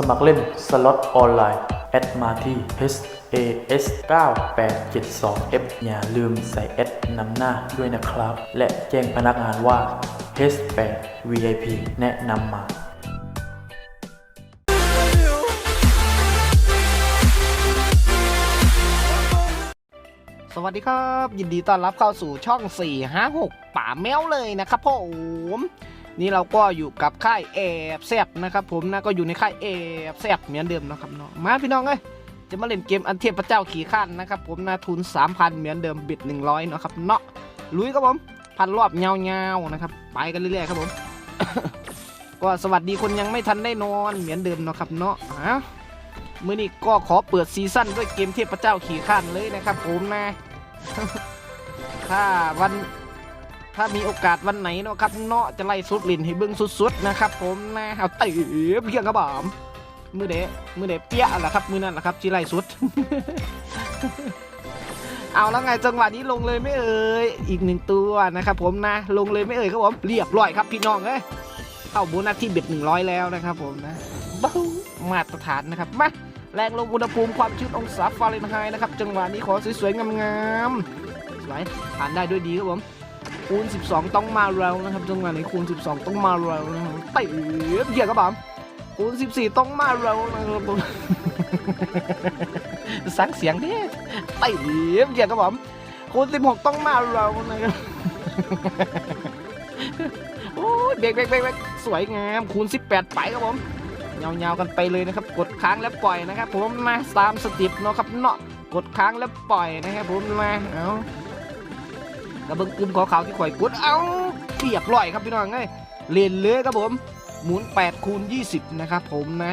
สมัครเล่นสล็อตออนไลน์ แอดมาที่ h a s 9872 f อย่าลืมใส่แอดนำหน้าด้วยนะครับ และแจ้งพนักงานว่า h 8 VIP แนะนำมาสวัสดีครับ ยินดีต้อนรับเข้าสู่ช่อง456ป่าแมวเลยนะครับผม นี่เราก็อยู่กับค่ายแอบแซบนะครับ ผมนะก็อยู่ในค่ายแอบแซบเหมือนเดิมนะครับเนาะมาพี่น้องเอ้ยจะมาเล่นเกมอันเทพระเจ้าขี่ข้านนะครับผมนะทุน 3,000 เหมือนเดิมบิด 100เนาะครับเนาะลุยครับผมพันรอบเงาๆนะครับไปกันเรื่อยๆครับผมก็สวัสดีคนยังไม่ทันได้นอนเหมือนเดิมเนาะครับเนาะฮะมื่อนี้ก็ขอเปิดซีซั่นด้วยเกมเทพเจ้าขี่ข้านเลยนะครับผมนะ ถ้าวัน ถ้ามีโอกาสวันไหนเนาะครับเนาะจะไล่สุดลินให้เบิ้งสุดๆนะครับผมนะเอาเต๋อเพียงครับผมมือเดะมือเดะเปี้ยแหละครับมือนั่นแหละครับที่ไล่สุด เอาแล้วไงจังหวะนี้ลงเลยไม่เอ่ยอีกหนึ่งตัวนะครับผมนะลงเลยไม่เอ่ยครับผมเรียบร้อยครับพี่น้องเอ้ยเข้าโบนัสที่เบ็ดหนึ่งร้อยแล้วนะครับผมนะบ้ามาตรฐานนะครับมาแรงลงอุณหภูมิความชื้นองศาฟาเรนไฮต์นะครับจังหวะนี้ขอสวยๆงามๆสวยผ่านได้ด้วยดีครับผม คูณ 12 ต้องมาแล้วนะครับจังหวะนี้คูณ 12 ต้องมาแล้วนะครับเตะเหี้ยครับผมคูณ 14 ต้องมาแล้วนะครับผมสังเสียงดิเตะเหี้ยครับผมคูณ 16 ต้องมาแล้วนะครับโอ้ยเบรกเบรกเบรกเบรกสวยงามคูณ 18 ไปครับผมยาวๆกันไปเลยนะครับ กดค้างแล้วปล่อยนะครับ ผมมาตามสติปเนาะครับเนาะกดค้างแล้วปล่อยนะครับผมมาเอา กระเบื้องปุ่มขาวๆที่ข่อยกดเอาเรียบร้อยครับพี่น้องเอ้ยเล่นเลยครับผมหมุน8คูณ20 นะครับผมนะ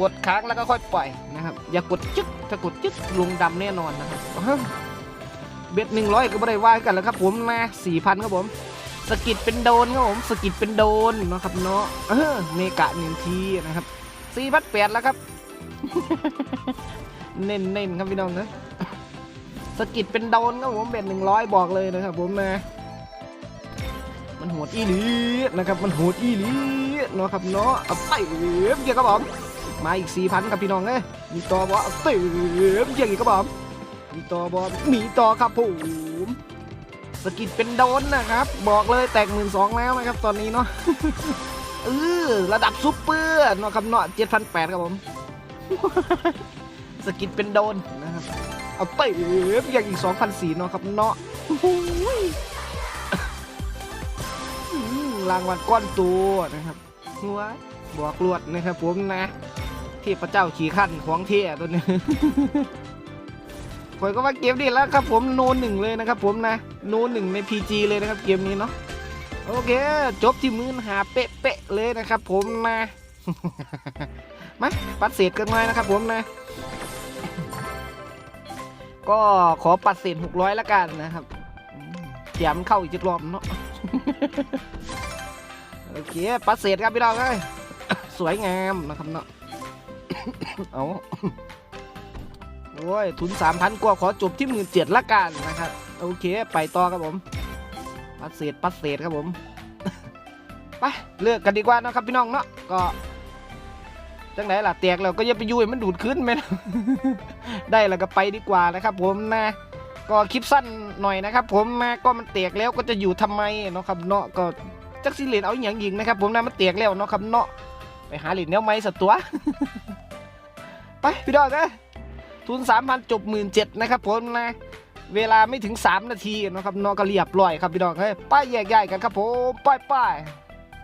กดค้างแล้วก็ค่อยปล่อยนะครับ อย่ากดจึ๊กถ้ากดจึ๊กลงดำแน่นอนนะครับเบ็ดหนึ่งร้อยก็ไม่ได้ว่ากันแล้วครับผมนะสี่พันครับผมสกิดเป็นโดนครับผมสกิดเป็นโดนนะครับเนาะเออเมกะหนึ่งทีนะครับสี่พันแปดแล้วครับ เน้นๆครับพี่น้องนะ สกิดเป็นโดนครับผมเป็นหนึ่งร้อยบอกเลยนะครับผมนะมันโหดอีหลีนะครับมันโหดอีหลีเนาะครับเนาะเอาเตะเกี่ยวกับผมมาอีกสี่พันครับพี่น้องเอ้ยมีต่อบอเอาเตะเกี่ยวอีกครับผมมีต่อบอมีต่อครับผมสกิดเป็นโดนนะครับ บอกเลยแตกหมื่นสองแล้วนะครับตอนนี้เนาะเออระดับซุปเปอร์เนาะครับเนาะเจ็ดพันแปดครับผมสกิดเป็นโดนนะครับ เอาเตะอย่างอีก2,004เนาะครับเนาะรางวัลก้อนตัวนะครับหัวบวกลวดนะครับผมนะเทพระเจ้าขี่ขั้นของเท่ตัวนี้ข่อยก็ว่าเกมนี้แล้วครับผมโนหนึ่งเลยนะครับผมนะโนหนึ่งใน PG เลยนะครับเกมนี้เนาะโอเค จบที่มือหาเป๊ะๆเลยนะครับผมนะมาปัดเศษกันหน่อยนะครับผมนะ ก็ขอปัดเศษหกร้อยละกันนะครับเดี๋ยมเข้าอีกจุดรอบเนาะโอเคปัดเศษครับพี่น้องเอ้ยสวยงามนะครับเนาะเอาโอ้ยทุนสามพันกว่าขอจบที่หมื่นเจ็ดละกันนะครับ โอเค ไปต่อครับผม ปัดเศษปัดเศษครับผมไปเลือกกันดีกว่านะครับพี่น้องเนาะก็จังไหนล่ะแตกแล้วก็อย่าไปยุ่ยมันดูดขึ้นไหม ได้แล้วก็ไปดีกว่านะครับ ผมนะ ก็คลิปสั้นหน่อยนะครับ ผมนะก็มันเตกแล้วก็จะอยู่ทำไมเนาะครับเนาะก็จักสิเหรียญเอาอย่างยิงนะครับ ผมนะมันเตกแล้วเนาะครับเนาะไปหาเหรียญแนวไหมสัตว์ตัว ไปพี่ดอกนะทุนสามพันจบหมื่นเจ็ดนะครับผมนะเวลาไม่ถึง 3 นาทีเนาะครับเนาะก็เรียบร้อยครับพี่ดอกเฮ้ยไปแยกย้ายกันครับผมไปไป